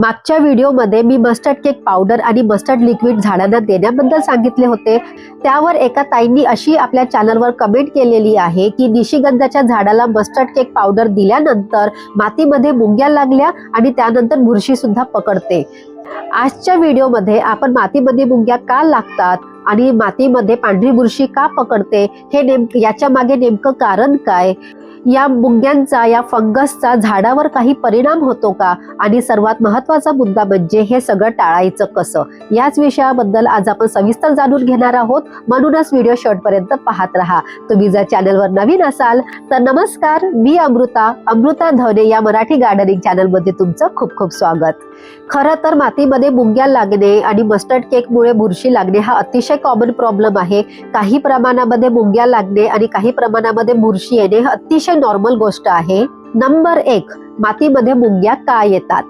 मागच्या व्हिडिओमध्ये मी मस्टर्ड केक पावडर आणि मस्टर्ड लिक्विड झाडांना देण्याबद्दल सांगितले होते. त्यावर एका ताईंनी अशी आपल्या चॅनलवर कमेंट केलेली आहे की निशिगंधाच्या झाडाला मस्टर्ड केक पावडर दिल्यानंतर मातीमध्ये मुंग्या लागल्या आणि त्यानंतर बुरशी सुद्धा पकडते. आजच्या व्हिडिओमध्ये आपण मातीमध्ये मुंग्या का लागतात आणि मातीमध्ये पांढरी बुरशी का पकडते? हे नेम याच्या मागे नेमकं कारण काय? या मुंग्यांचा या फंगसचा झाडावर काही परिणाम होतो का? आणि सर्वात महत्त्वाचा मुद्दा म्हणजे हे सगळं टाळायचं कसं? याच विषयाबद्दल आज आपण सविस्तर जाणून घेणार आहोत. म्हणूनच व्हिडिओ शेवटपर्यंत पाहत राहा. तुम्ही जर चॅनलवर नवीन असाल तर नमस्कार. मी अमृता. अमृता धवने या मराठी गार्डनिंग चॅनलमध्ये तुमचं खूप खूप स्वागत. खरं तर मातीमध्ये मुंग्या लागणे आणि मस्टर्ड केकमुळे बुरशी लागणे हा अतिशय कॉमन प्रॉब्लेम आहे. काही प्रमाणामध्ये मुंग्या लागणे आणि काही प्रमाणामध्ये बुरशी येणे ही अतिशय नॉर्मल गोष्ट आहे. नंबर एक मातीमध्ये मुंग्या का येतात?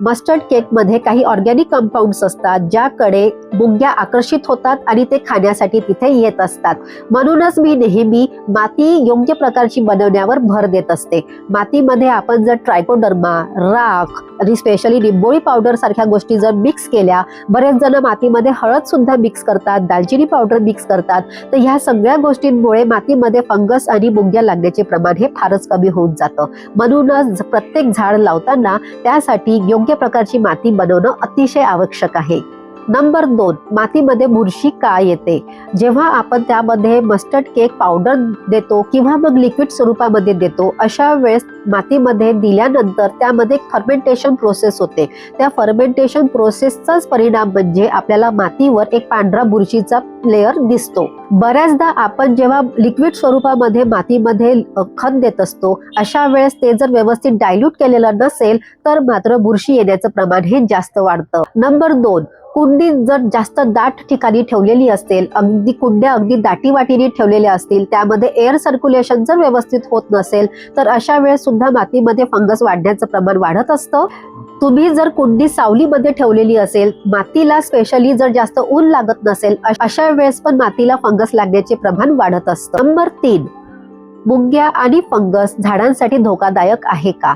मस्टर्ड केकमध्ये काही ऑर्गॅनिक कंपाऊंड्स असतात ज्याकडे मुंग्या आकर्षित होतात आणि ते खाण्यासाठी तिथे येत असतात. म्हणूनच मी नेहमी माती योग्य प्रकारची बनवण्यावर भर देत असते. मातीमध्ये आपण जर ट्रायकोडर्मा राख आणि स्पेशली निंबोळी पावडर सारख्या गोष्टी जर मिक्स केल्या बरेच जण मातीमध्ये हळद सुद्धा मिक्स करतात दालचिनी पावडर मिक्स करतात. तर ह्या सगळ्या गोष्टींमुळे मातीमध्ये फंगस आणि मुंग्या लागण्याचे प्रमाण हे फारच कमी होऊन जातं. म्हणूनच प्रत्येक झाड लावताना त्यासाठी योग्य प्रकारची माती बनवणं अतिशय आवश्यक आहे. नंबर दोन मातीमध्ये बुरशी का येते? जेव्हा आपण त्यामध्ये मस्टर्ड केक पावडर देतो किंवा मग लिक्विड स्वरूपामध्ये देतो अशा वेळेस मातीमध्ये दिल्यानंतर त्यामध्ये फर्मेंटेशन प्रोसेस होते. त्या फर्मेंटेशन प्रोसेसचाच परिणाम म्हणजे आपल्याला मातीवर एक पांढरा बुरशीचा लेअर दिसतो. बऱ्याचदा आपण जेव्हा लिक्विड स्वरूपामध्ये मातीमध्ये खत देत असतो अशा वेळेस ते जर व्यवस्थित डायल्यूट केलेलं नसेल तर मात्र बुरशी येण्याचं प्रमाण हे जास्त वाढतं. नंबर दोन कुंडी जर जास्त दाट ठिकाणी ठेवलेली असेल अगदी कुंड्या अगदी दाटी वाटीने ठेवलेल्या असतील त्यामध्ये एअर सर्क्युलेशन जर व्यवस्थित होत नसेल तर अशा वेळेस सुद्धा मातीमध्ये फंगस वाढण्याचं प्रमाण वाढत असतं. तुम्ही जर कुंडी सावलीमध्ये ठेवलेली असेल मातीला स्पेशली जर जास्त ऊन लागत नसेल अशा वेळेस पण मातीला फंगस लागण्याचे प्रमाण वाढत असतं. नंबर तीन मुंग्या आणि फंगस झाडांसाठी धोकादायक आहे का?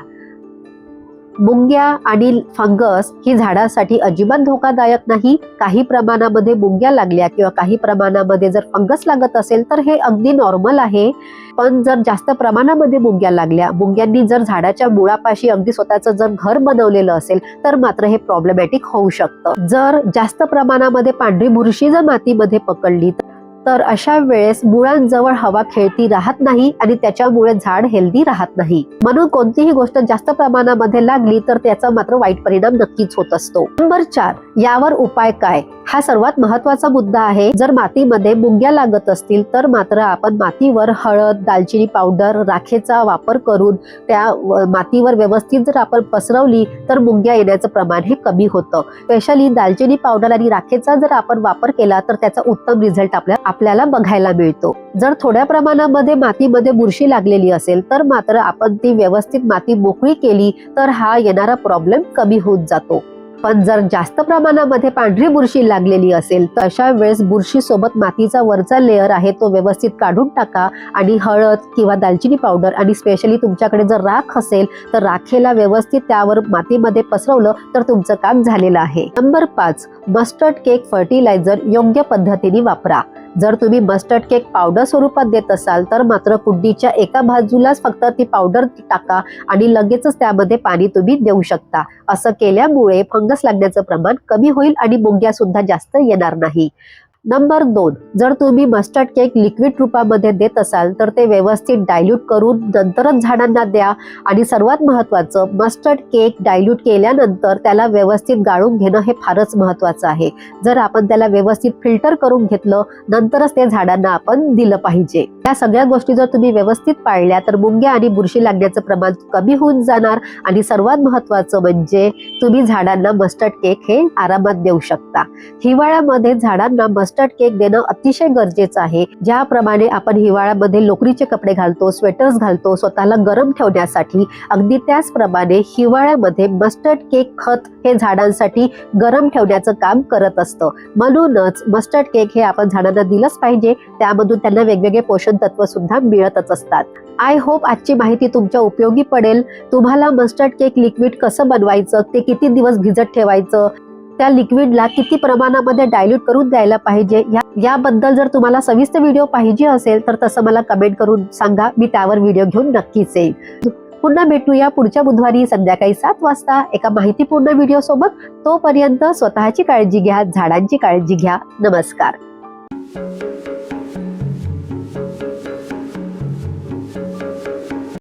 मुंग्या आणि फंगस ही झाडासाठी अजिबात धोकादायक नाही. काही प्रमाणामध्ये मुंग्या लागल्या किंवा काही प्रमाणामध्ये जर फंगस लागत असेल तर हे अगदी नॉर्मल आहे. पण जर जास्त प्रमाणामध्ये मुंग्या लागल्या मुंग्यांनी जर झाडाच्या मुळापाशी अगदी स्वतःचं जर घर बनवलेलं असेल तर मात्र हे प्रॉब्लेमॅटिक होऊ शकतं. जर जास्त प्रमाणामध्ये पांढरी बुरशी जर मातीमध्ये पकडली तर तर अशा वेळेस मुळांजवळ हवा खेळती राहत नाही आणि त्याच्यामुळे झाड हेल्दी राहत नाही. म्हणून कोणतीही गोष्ट जास्त प्रमाणामध्ये लागली तर त्याचा मात्र वाईट परिणाम नक्कीच होत असतो. नंबर चार यावर उपाय काय? हा सर्वात महत्त्वाचा मुद्दा आहे. जर मातीमध्ये मुंग्या लागत असतील तर मात्र आपण मातीवर हळद दालचिनी पावडर राखेचा वापर करून त्या मातीवर व्यवस्थित जर आपण पसरवली तर मुंग्या येण्याचं प्रमाण हे कमी होतं. स्पेशली दालचिनी पावडर आणि राखेचा जर आपण वापर केला तर त्याचा उत्तम रिझल्ट आपल्या आपल्याला बघायला मिळतो. जर थोड्या प्रमाणामध्ये मातीमध्ये बुरशी लागलेली असेल तर मात्र आपण ती व्यवस्थित माती मोकळी केली तर हा येणारा प्रॉब्लेम कमी होत जातो. पण जर जास्त प्रमाणामध्ये पांढरी बुरशी लागलेली असेल तर अशा वेळेस बुरशी सोबत मातीचा वरचा लेअर आहे तो व्यवस्थित काढून टाका आणि हळद किंवा दालचिनी पावडर आणि स्पेशली तुमच्याकडे जर राख असेल तर राखेला व्यवस्थित त्यावर मातीमध्ये पसरवलं तर तुमचं काम झालेलं आहे. नंबर पाच मस्टर्ड केक फर्टिलायझर योग्य पद्धतीने वापरा. जर तुम्ही मस्टर्ड केक पावडर स्वरूपात देत असाल तर मात्र कुंडीच्या एका बाजूलाच फक्त ती पावडर टाका आणि लगेचच त्यामध्ये पाणी तुम्ही देऊ शकता. असं केल्यामुळे फंगस लागण्याचं प्रमाण कमी होईल आणि मुंग्या सुद्धा जास्त येणार नाही. नंबर दोन जर तुम्ही मस्टर्ड केक लिक्विड रूपामध्ये देत असाल तर ते व्यवस्थित डायल्यूट करून नंतरच झाडांना द्या. आणि सर्वात महत्त्वाचं मस्टर्ड केक डायल्यूट केल्यानंतर त्याला व्यवस्थित गाळून घेणं हे फारच महत्त्वाचं आहे. जर आपण त्याला व्यवस्थित फिल्टर करून घेतलं नंतरच ते झाडांना आपण दिलं पाहिजे. या सगळ्या गोष्टी जर तुम्ही व्यवस्थित पाळल्या तर मुंग्या आणि बुरशी लागण्याचं प्रमाण कमी होऊन जाणार. आणि सर्वात महत्त्वाचं म्हणजे तुम्ही झाडांना मस्टर्ड केक हे आरामात देऊ शकता. हिवाळ्यामध्ये झाडांना मस्टर्ड मस्टर्ड केक देणं अतिशय गरजेचं आहे. ज्याप्रमाणे आपण हिवाळ्यामध्ये लोकरीचे कपडे घालतो स्वेटर्स घालतो स्वतःला गरम ठेवण्यासाठी अगदी त्याचप्रमाणे हिवाळ्यामध्ये मस्टर्ड केक खत हे झाडांसाठी गरम ठेवण्याचं काम करत असतं. म्हणूनच मस्टर्ड केक हे आपण झाडांना दिलंच पाहिजे त्यामधून त्यांना वेगवेगळे पोषण तत्व सुद्धा मिळतच असतात. आय होप आजची माहिती तुमच्या उपयोगी पडेल. तुम्हाला मस्टर्ड केक लिक्विड कसं बनवायचं ते किती दिवस भिजत ठेवायचं त्या लिक्विडला किती प्रमाणामध्ये डायल्यूट करून द्यायला पाहिजे? याबद्दल जर तुम्हाला सविस्तर व्हिडिओ पाहिजे असेल तर तसं मला कमेंट करून सांगा. मी त्यावर व्हिडिओ घेऊन नक्कीच येईल पुन्हा भेटूया पुढच्या बुधवारी संध्याकाळी सात वाजता एका माहितीपूर्ण व्हिडिओ सोबत. तोपर्यंत स्वतःची काळजी घ्या झाडांची काळजी घ्या. नमस्कार.